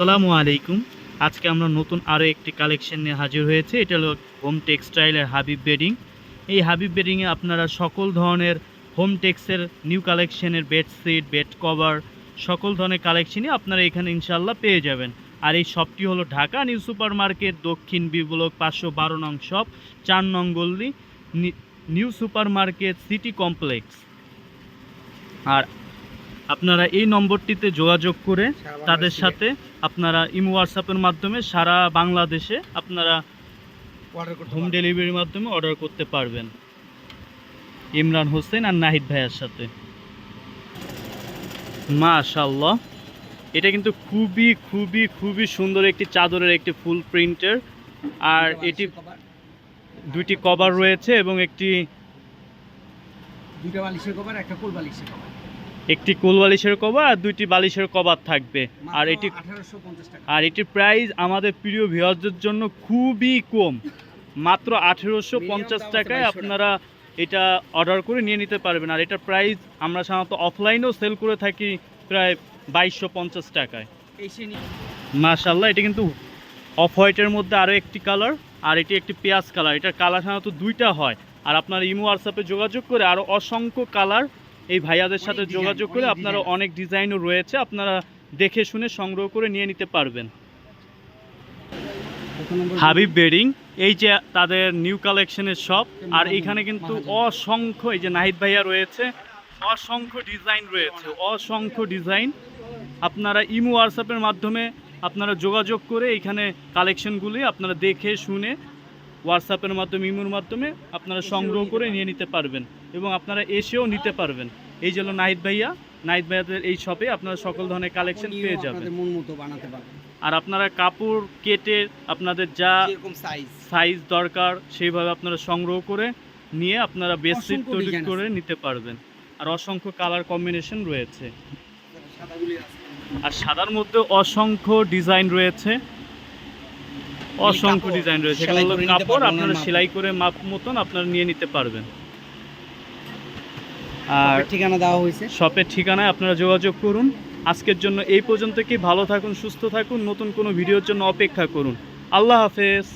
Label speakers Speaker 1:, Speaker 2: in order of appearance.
Speaker 1: আসসালামু আলাইকুম। আজকে আমরা নতুন আরও একটি কালেকশন নিয়ে হাজির হয়েছে। এটা হলো হোম টেক্সটাইলের হাবিব বেডিং এই হাবিব বেডিংয়ে আপনারা সকল ধরনের হোম টেক্সের নিউ কালেকশনের বেডশিট বেড কভার সকল ধরনের কালেকশনই আপনারা এখানে ইনশাল্লাহ পেয়ে যাবেন। আর এই শপটি হলো ঢাকা নিউ সুপার মার্কেট দক্ষিণ বিবলক পাঁচশো বারো নং শপ চার নং গল্লি new super market city complex. আর আপনারা এই নম্বরটিতে যোগাযোগ করে তাদের সাথে আপনারা ইমো হোয়াটসঅ্যাপের মাধ্যমে সারা বাংলাদেশে আপনারা হোম ডেলিভারির মাধ্যমে অর্ডার করতে পারবেন। ইমরান হোসেন আর নাহিদ ভাইয়ের সাথে। মাশাল্লাহ এটা কিন্তু খুবই খুবই খুবই সুন্দর একটি চাদরের একটি ফুল প্রিন্টের। আর এটি দুইটি কভার রয়েছে এবং একটি
Speaker 2: দুইটা বালিশের কভার একটা কোল বালিশের কভার
Speaker 1: একটি কোল বালিশের কভার আর দুইটি বালিশের কভার থাকবে। আর এটি আর এটির প্রাইস আমাদের প্রিয় ভিউয়ারদের জন্য খুবই কম। মাত্র আঠেরোশো পঞ্চাশ টাকায় আপনারা এটা অর্ডার করে নিয়ে নিতে পারবেন। আর এটার প্রাইস আমরা সাধারণত অফলাইনেও সেল করে থাকি প্রায় বাইশশো পঞ্চাশ টাকায়। মাশাল্লাহ এটা কিন্তু অফ হোয়াইটের মধ্যে আরও একটি কালার আর এটি একটি পেঁয়াজ কালার এটার কালার সাধারণত দুইটা হয়। আর আপনারা ইমো হোয়াটসঅ্যাপে যোগাযোগ করে আরও অসংখ্য কালার এই ভাইয়াদের সাথে যোগাযোগ করে আপনারা অনেক ডিজাইনও রয়েছে, আপনারা দেখে শুনে সংগ্রহ করে নিয়ে নিতে পারবেন। হাবিব বেডিং এই যে তাদের নিউ কালেকশনের শপ আর এখানে কিন্তু অসংখ্য এই যে নাহিদ ভাইয়া রয়েছে, অসংখ্য ডিজাইন রয়েছে, অসংখ্য ডিজাইন। আপনারা ইমো হোয়াটসঅ্যাপের মাধ্যমে আপনারা যোগাযোগ করে এখানে কালেকশনগুলি আপনারা দেখে শুনে হোয়াটসঅ্যাপের মাধ্যমে ইমোর মাধ্যমে আপনারা সংগ্রহ করে নিয়ে নিতে পারবেন এবং আপনারা এসেও নিতে পারবেন। এই জন্য নাহিদ ভাইয়া নাহিদ ভাইয়াদের এই শপে আপনারা সকল ধরনের কালেকশন পেয়ে যাবেন। আর আপনারা কাপড় কেটে আপনাদের যা
Speaker 2: সাইজ
Speaker 1: সাইজ দরকার সেইভাবে আপনারা সংগ্রহ করে নিয়ে আপনারা বেডশিট তৈরি করে নিতে পারবেন। আর অসংখ্য কালার কম্বিনেশন রয়েছে। আর সাদার মধ্যে অসংখ্য ডিজাইন রয়েছে। অসংখ্য ডিজাইন রয়েছে। এগুলো কাপড় আপনারা সেলাই করে মাপ মতন আপনারা নিয়ে নিতে পারবেন। আর
Speaker 2: আর ঠিকানা দেওয়া হয়েছে।
Speaker 1: শপের ঠিকানায় আপনারা যোগাযোগ করুন। আজকের জন্য এই পর্যন্ত কি? ভালো থাকুন সুস্থ থাকুন। নতুন কোনো ভিডিওর জন্য অপেক্ষা করুন। আল্লাহ হাফেজ।